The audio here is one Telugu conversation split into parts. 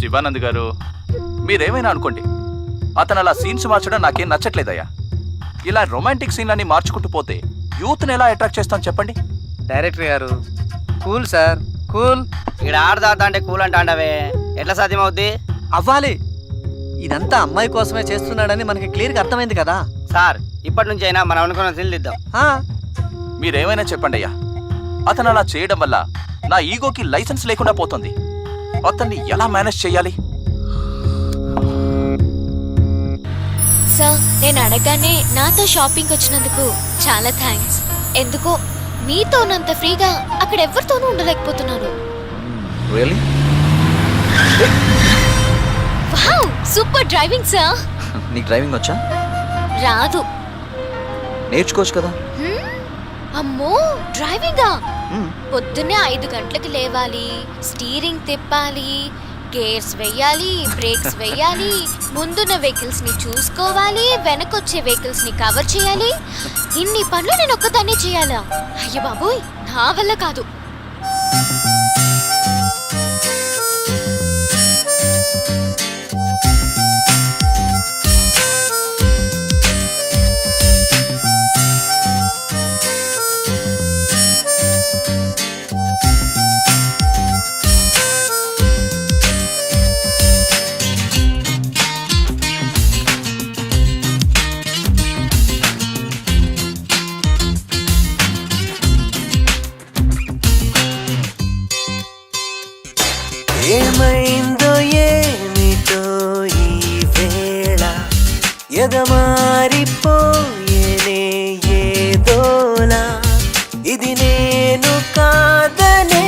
శివానంద్ గారు మీరేమైనా అనుకోండి అతను అలా సీన్స్ మార్చడం నాకేం నచ్చట్లేదయ్యా. ఇలా రొమాంటిక్ సీన్లన్నీ మార్చుకుంటూ పోతే యూత్ని ఎలా అట్రాక్ట్ చేస్తాను చెప్పండి. డైరెక్టర్ గారు కూల్ సార్ కూల్. ఇక్కడ ఆడదాత అంటే కూల్ అంటే అండవే ఎట్లా సాధ్యం అవుద్ది అవ్వాలి. ఇదంతా అమ్మాయి కోసమే చేస్తున్నాడని మనకి క్లియర్గా అర్థమైంది కదా. సార్ ఇప్పటి నుంచి అయినా మనం అనుకున్న ఆ, మీరేమైనా చెప్పండి అయ్యా అతను అలా చేయడం వల్ల నా ఈగోకి లైసెన్స్ లేకుండా పోతుంది. అతన్ని ఎలా మేనేజ్ చేయాలి? సార్ నేను అడగానే నాతో షాపింగ్ వచ్చినందుకు చాలా థ్యాంక్స్. ఎందుకో? మీతో ఉన్నంత ఫ్రీగా అక్కడ ఎవరితోనూ ఉండలేకపోతున్నాను. Wow super driving sir. నీకు డ్రైవింగ్ వచ్చా? రాదు. నేర్చుకోవచ్చు కదా? అమ్మో డ్రైవింగా? పొద్దున్నే ఐదు గంటలకు లేవాలి స్టీరింగ్ తిప్పాలి గేర్స్ వెయ్యాలి బ్రేక్స్ వెయ్యాలి ముందున్న వెహికల్స్ని చూసుకోవాలి వెనకొచ్చే వెహికల్స్ని కవర్ చేయాలి. ఇన్ని పనులు నేను ఒక్కదాన్నే చేయాలా? అయ్య బాబోయ్ నా వల్ల కాదు. మారిపోయేనే ఏదోలా. ఇది నేను కాదనే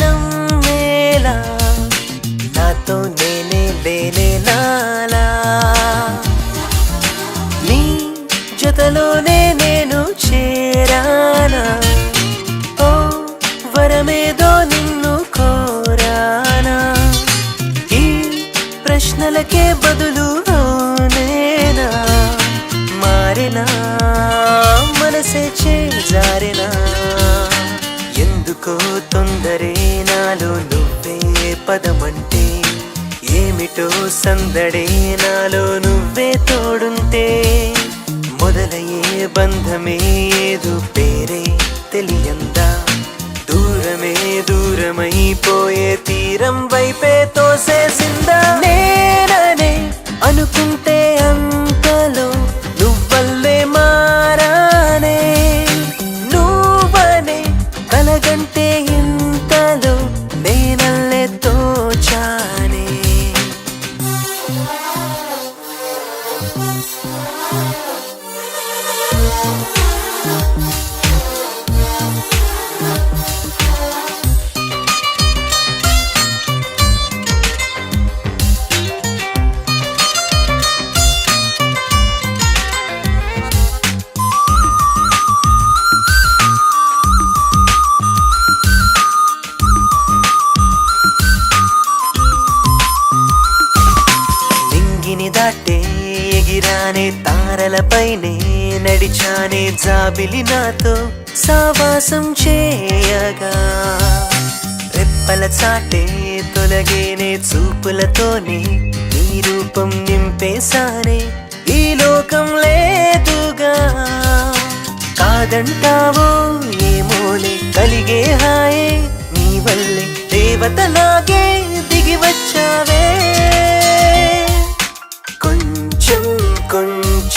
నమ్మేలా. నాతో నేనే లేనే నాలా. నీ జతలోనే నేను చేరానా? ఓ వరమేదో నిన్ను కోరానా? ఈ ప్రశ్నలకే బదులు మనసే చేజారినా? ఎందుకో తొందరే నాలో నువ్వే పదమంటే ఏమిటో సందడే నాలో నువ్వే తోడుంటే మొదలయ్యే బంధమే ఏదు పేరే తెలియందా? దూరమే దూరమైపోయే తీరం వైపే తోసేసిందా నేననే అనుకుంటే తారలపైనే నడిచానే జాబిలి నాతో సావాసం చేయగా. రెప్పల చాటే తొలగేనే చూపులతోనే నీ రూపం నింపేశానే ఈ లోకం లేదుగా. కాదంటావో ఏమోలే కలిగే హాయే నీ వల్లే దేవతలాగే దిగి వచ్చావే.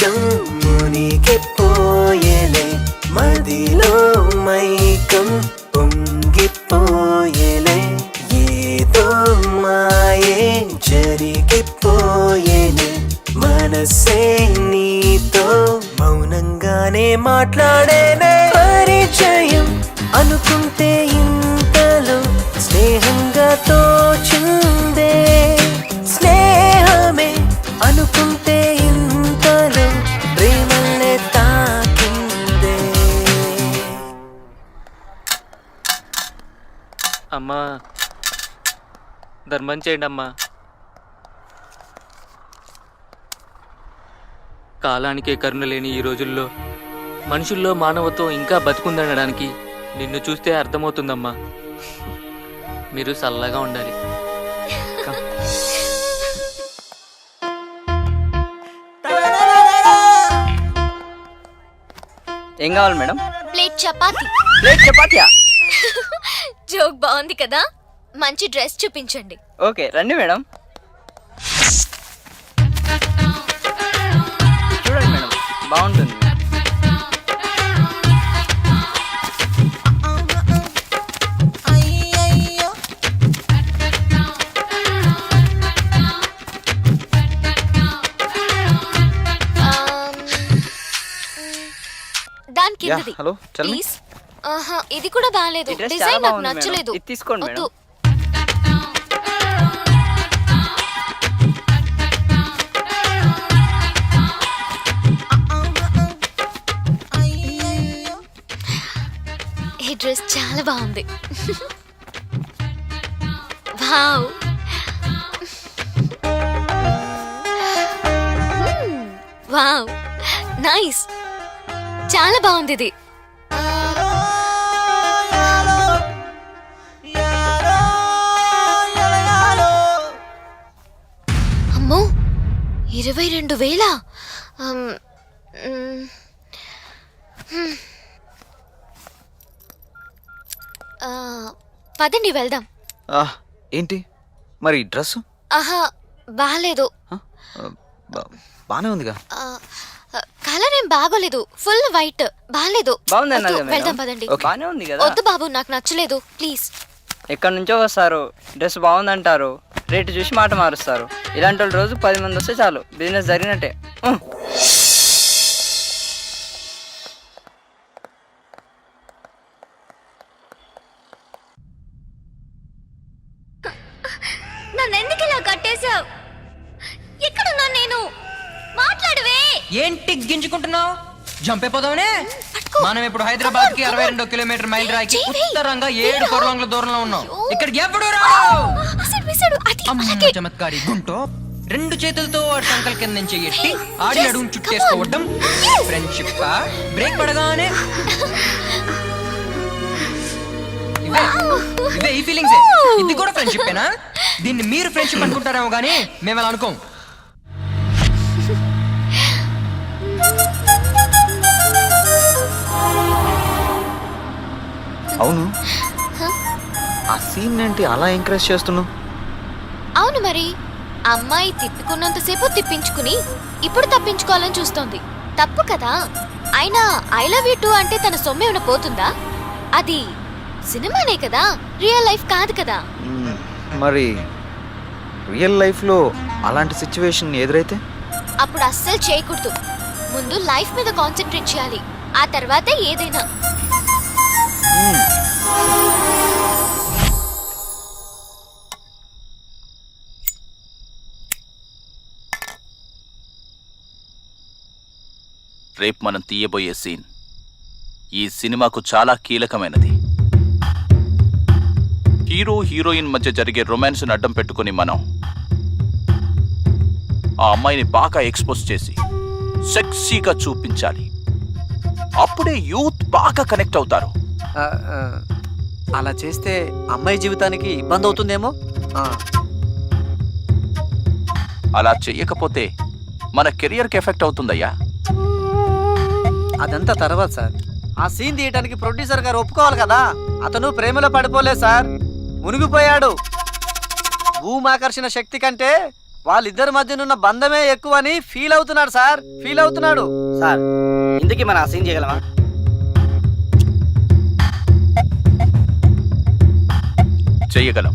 కొంచెం మునిగిపోయేలే మదిలో మైకం పొంగిపోయేలే. ఏదో మాయే జరిగిపోయేలే మనసే నీతో మౌనంగానే మాట్లాడేనే పరిచయం అనుకుంటే ఇంతలో స్నేహంగా తోచుందే. స్నేహమే అనుకుంటే అమ్మా. ధర్మం చేయండి అమ్మా. కాలానికే కరుణ లేని ఈ రోజుల్లో మనుషుల్లో మానవత్వం ఇంకా బతుకుందనడానికి నిన్ను చూస్తే అర్థమవుతుందమ్మా. మీరు చల్లగా ఉండాలి. ఏం కావాలి madam? Plate chapati. Plate చపాతీయా? Joke బాగుంది కదా? మంచి డ్రెస్ చూపించండి. ఓకే రండి మేడం. చూడండి మేడం బాగుంటుంది. దాని కిందది. Hello please. ఆహా ఇది కూడా బాగాలేదు ఈ డ్రెస్ చాలా డిజైన్ నాకు బాగుంది మేడం. నచ్చలేదు. ఇది తీసుకోండి వద్దు. ఈ డ్రెస్ చాలా బాగుంది. వావ్. వావ్. నైస్. చాలా బాగుంది ఇది. అమ్మో ఇరవై రెండు వేల? పదండి వెళ్దాం. ఏంటి? మరి డ్రెస్ ఆహా బాగాలేదు. బానే ఉందిగా. కలర్ ఏం బాగోలేదు. Full white. బాగాలేదు. వెళ్దాం పదండి. బాగానే ఉంది కదా. వద్దు బాబు నాకు నచ్చలేదు. ప్లీజ్. ఎక్కడి నుంచో వస్తారు. డ్రెస్ బాగుందంటారు. రేటు చూసి మాట మారుస్తారు. ఇలాంటి వాళ్ళు రోజు పది మంది వస్తే చాలు. బిజినెస్ జరిగినట్టే. ఏంటి గింజుకుంటున్నావు? జంపైపోదామనే మనం ఇప్పుడు హైదరాబాద్కి అరవై రెండు కిలోమీటర్ మైల్ రాయికి. ఉత్తరంగా ఏడు వీరా. పొరవంగుల దూరంలో ఉన్నాం. ఇక్కడికి ఎప్పుడు రావు అమ్మ. చమత్కారి గుంటో రెండు చేతులతో వాడి సంకల కింద నుంచి ఎట్టి ఆడి Yes, అడుగు come చుట్టేసుకోవడం. ఫ్రెండ్షిప్ బ్రేక్ పడగానే. ఇవే ఈ ఫీలింగ్స్ ఇది కూడా ఫ్రెండ్షిప్ దీన్ని మీరు ఫ్రెండ్షిప్ అనుకుంటారేమో కానీ మేము అలా అనుకోం. అవును. ఆ సీన్ ఏంటి అలా ఎంకరేజ్ చేస్తున్నావు? అవును మరి. అమ్మాయి తిప్పుకున్నంతసేపు తిప్పించుకుని ఇప్పుడు తప్పించుకోవాలని చూస్తోంది. తప్పు కదా. అయినా ఐ లవ్ యూ టూ అంటే తన సొమ్మేమైనా పోతుందా? అది సినిమానే కదా. రియల్ లైఫ్ కాదు కదా. మరి రియల్ లైఫ్లో అలాంటి సిచ్యువేషన్ ఎదురైతే? అప్పుడు అస్సలు చేయకూడదు. ముందు లైఫ్ మీద కాన్సన్ట్రేట్ చేయాలి. ఆ తర్వాతే ఏదైనా. రేపు మనం తీయబోయే సీన్. ఈ సినిమాకు చాలా కీలకమైనది. హీరో హీరోయిన్ మధ్య జరిగే రొమాన్స్ని అడ్డం పెట్టుకుని మనం ఆ అమ్మాయిని బాగా ఎక్స్పోజ్ చేసి సెక్సీగా చూపించాలి. అప్పుడే యూత్ బాగా కనెక్ట్ అవుతారు. అలా చేస్తే అమ్మాయి జీవితానికి ఇబ్బంది అవుతుందేమో? అలా చెయ్యకపోతే మన కెరియర్కి ఎఫెక్ట్ అవుతుందయ్యా. అదంతా తర్వాత సార్. ఆ సీన్ తీయడానికి ప్రొడ్యూసర్ గారు ఒప్పుకోవాలి కదా? అతను ప్రేమలో పడిపోలేదు సార్. మునిగిపోయాడు. భూమాకర్షణ శక్తి కంటే వాళ్ళిద్దరి మధ్యనున్న బంధమే ఎక్కువ అని ఫీల్ అవుతున్నాడు సార్. ఫీల్ అవుతున్నాడు. సార్ ఇందుకే మనం ఆ సీన్ చేయగలమా? చెయ్యగలం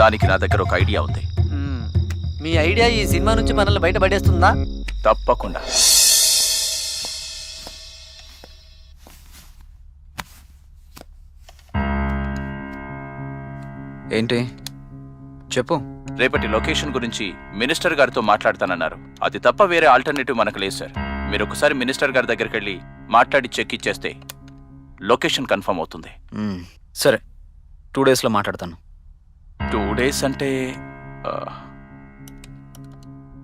దానికి నా దగ్గర ఒక ఐడియా ఉంది. మీ ఐడియా ఈ సినిమా నుంచి మనల్ని బయటపడేస్తుందా తప్పకుండా. ఏంటి? చెప్పు. రేపటి లొకేషన్ గురించి మినిస్టర్ గారితో మాట్లాడతానన్నారు. అది తప్ప వేరే ఆల్టర్నేటివ్ మనకు లేదు సార్. మీరు ఒకసారి మినిస్టర్ గారి దగ్గరికి వెళ్ళి మాట్లాడి చెక్ ఇచ్చేస్తే లొకేషన్ కన్ఫర్మ్ అవుతుంది. సరే. టూ డేస్లో మాట్లాడతాను. టూ డేస్ అంటే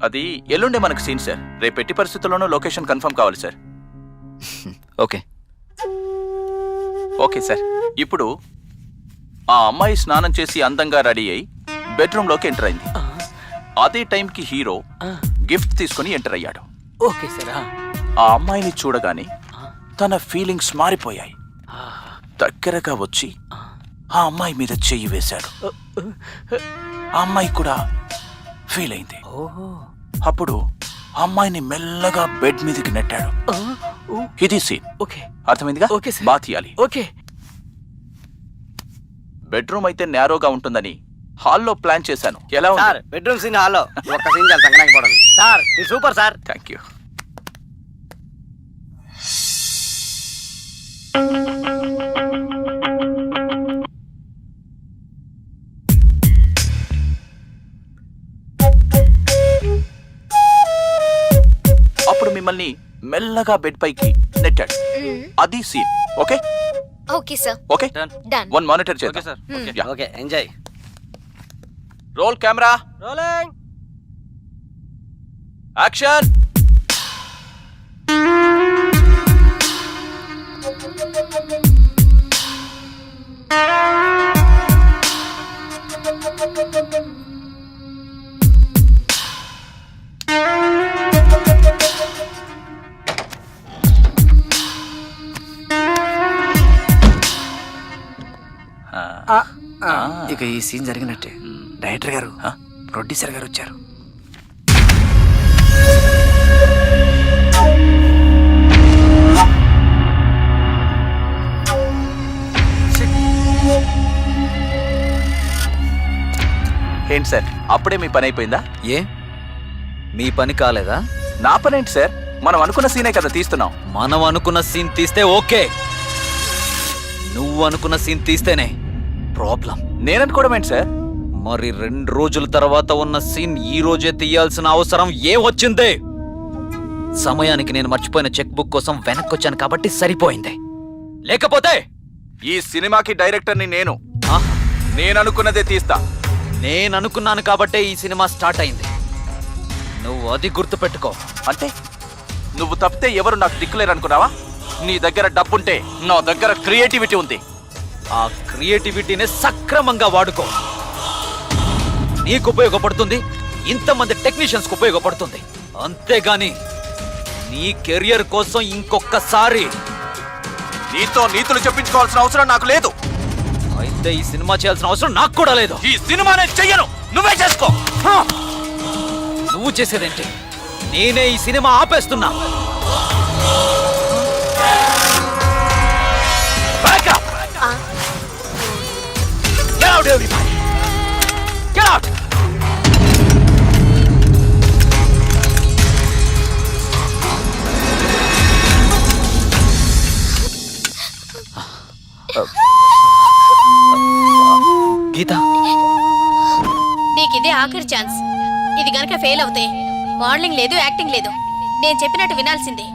అది ఎల్లుండే మనకు సీన్ సార్. రేపు ఎట్టి పరిస్థితుల్లోనూ లొకేషన్ కన్ఫర్మ్ కావాలి సార్. ఓకే. Okay sir. ఇప్పుడు ఆ అమ్మాయి స్నానం చేసి అందంగా రెడీ అయి బెడ్రూమ్లోకి ఎంటర్ అయింది. అదే టైంకి హీరో గిఫ్ట్ తీసుకుని ఎంటర్ అయ్యాడు. Okay sir. ఆ. ఆ అమ్మాయిని చూడగానే తన ఫీలింగ్స్ మారిపోయాయి. దగ్గరగా వచ్చి ఆ. అమ్మాయి మీద చెయ్యి వేశాడు. ఆ అమ్మాయి కూడా ఫీల్ అయింది. అప్పుడు అమ్మాయిని మెల్లగా బెడ్ మీదకి నెట్టాడు. ఇది సీన్. ఓకే. అర్థమైందిగా? Okay sir. బా తీయాలి. ఓకే. బెడ్రూమ్ అయితే నేరోగా ఉంటుందని హాల్లో ప్లాన్ చేశాను. ఎలా సార్ బెడ్రూమ్ సీన్ హాల్లో. ఒక్క సీన్ చాలు సంగనాకి పోవడం సార్ మీరు సూపర్ సార్. థ్యాంక్ యూ మిమ్మల్ని మెల్లగా బెడ్ పైకి నెట్టాడు. అది scene okay okay sir okay done one monitor చేద్దాం. Sir Yeah. Okay enjoy roll camera rolling action ఇక ఈ సీన్ జరిగినట్టే. డైరెక్టర్ గారు ప్రొడ్యూసర్ గారు వచ్చారు. ఏంటి సార్? అప్పుడే మీ పని అయిపోయిందా? ఏ? మీ పని కాలేదా? నా పని ఏంటి సార్? మనం అనుకున్న సీనే కదా తీస్తున్నాం. మనం అనుకున్న సీన్ తీస్తే ఓకే. నువ్వు అనుకున్న సీన్ తీస్తేనే. ప్రాబ్లం. నేననుకోవడం ఏంటి సార్? మరి రెండు రోజుల తర్వాత ఉన్న సీన్ ఈ రోజే తీయాల్సిన అవసరం ఏ వచ్చింది? సమయానికి నేను మర్చిపోయిన చెక్ బుక్ కోసం వెనక్కొచ్చాను కాబట్టి సరిపోయింది. లేకపోతే ఈ సినిమాకి డైరెక్టర్ని నేను. నేననుకున్నదే నేను అనుకున్నదే తీస్తా. నేను అనుకున్నాను కాబట్టే ఈ సినిమా స్టార్ట్ అయింది. నువ్వు అది గుర్తుపెట్టుకో. అంటే? నువ్వు తప్పితే ఎవరు నాకు దిక్కులేరు అనుకున్నావా నీ దగ్గర డబ్బుంటే నా దగ్గర క్రియేటివిటీ ఉంది. ఆ క్రియేటివిటీని సక్రమంగా వాడుకో. నీకు ఉపయోగపడుతుంది ఇంతమంది టెక్నీషియన్స్కు ఉపయోగపడుతుంది అంతేగాని నీ కెరియర్ కోసం ఇంకొకసారి నీతో నీతులు చెప్పించుకోవాల్సిన అవసరం నాకు లేదు. అయితే ఈ సినిమా చేయాల్సిన అవసరం నాకు కూడా లేదు. ఈ సినిమానే చెయ్యను. నువ్వే చేసుకో! నువ్వు చేసేదేంటి? నేనే ఈ సినిమా ఆపేస్తున్నా. Out, everybody! Get out! Geetha నీకు ఇదే ఆఖరి ఛాన్స్ ఇది గనక ఫెయిల్ అవుతే మోడలింగ్ లేదు యాక్టింగ్ లేదు నేను చెప్పినట్టు వినాల్సిందే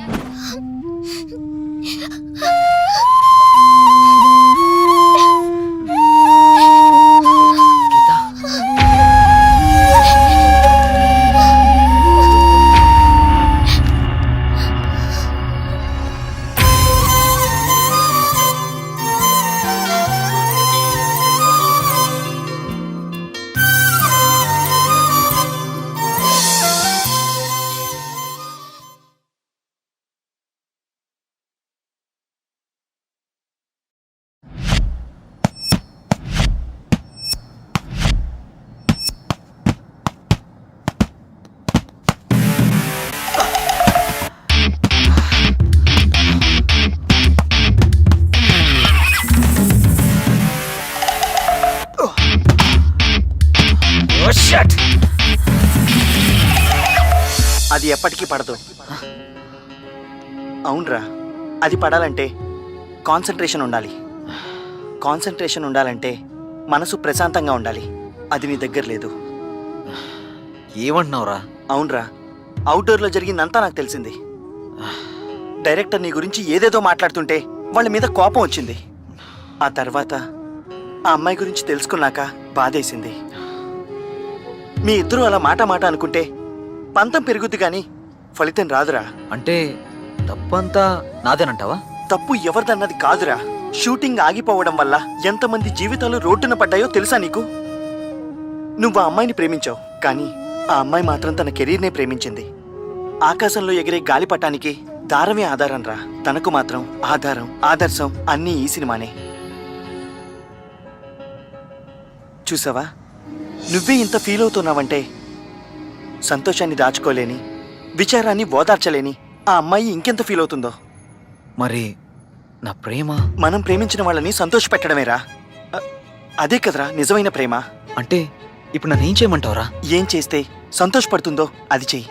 అది ఎప్పటికీ పడదు. అవునరా అది పడాలంటే కాన్సన్ట్రేషన్ ఉండాలి. కాన్సన్ట్రేషన్ ఉండాలంటే మనసు ప్రశాంతంగా ఉండాలి. అది నీ దగ్గర లేదు. ఏమంటున్నావురా? అవునరా అవుట్డోర్లో జరిగిందంతా నాకు తెలిసింది. డైరెక్టర్ నీ గురించి ఏదేదో మాట్లాడుతుంటే వాళ్ళ మీద కోపం వచ్చింది. ఆ తర్వాత ఆ అమ్మాయి గురించి తెలుసుకున్నాక బాధేసింది. మీ ఇద్దరూ అలా మాట మాట అనుకుంటే పంతం పెరుగుద్ది కానీ ఫలితం రాదురా. అంటే తప్పంతా నాదేనంటావా? తప్పు ఎవరిదన్నది కాదురా. షూటింగ్ ఆగిపోవడం వల్ల ఎంతమంది జీవితాలు రోడ్డున పడ్డాయో తెలుసా నీకు? నువ్వు ఆ అమ్మాయిని ప్రేమించావు కానీ ఆ అమ్మాయి మాత్రం తన కెరీర్నే ప్రేమించింది. ఆకాశంలో ఎగిరే గాలిపటానికి దారమే ఆధారం రా తనకు మాత్రం ఆధారం ఆదర్శం అన్నీ ఈ సినిమానే. చూసావా? నువ్వే ఇంత ఫీల్ అవుతున్నావంటే సంతోషాన్ని దాచుకోలేని విచారాన్ని ఓదార్చలేని ఆ అమ్మాయి ఇంకెంత ఫీల్ అవుతుందో. మరి నా ప్రేమ? మనం ప్రేమించిన వాళ్ళని సంతోషపెట్టడమేరా అ- అదే కదరా నిజమైన ప్రేమ. అంటే ఇప్పుడు నన్ను ఏం చేయమంటావురా? ఏం చేస్తే సంతోషపడుతుందో అది చెయ్యి.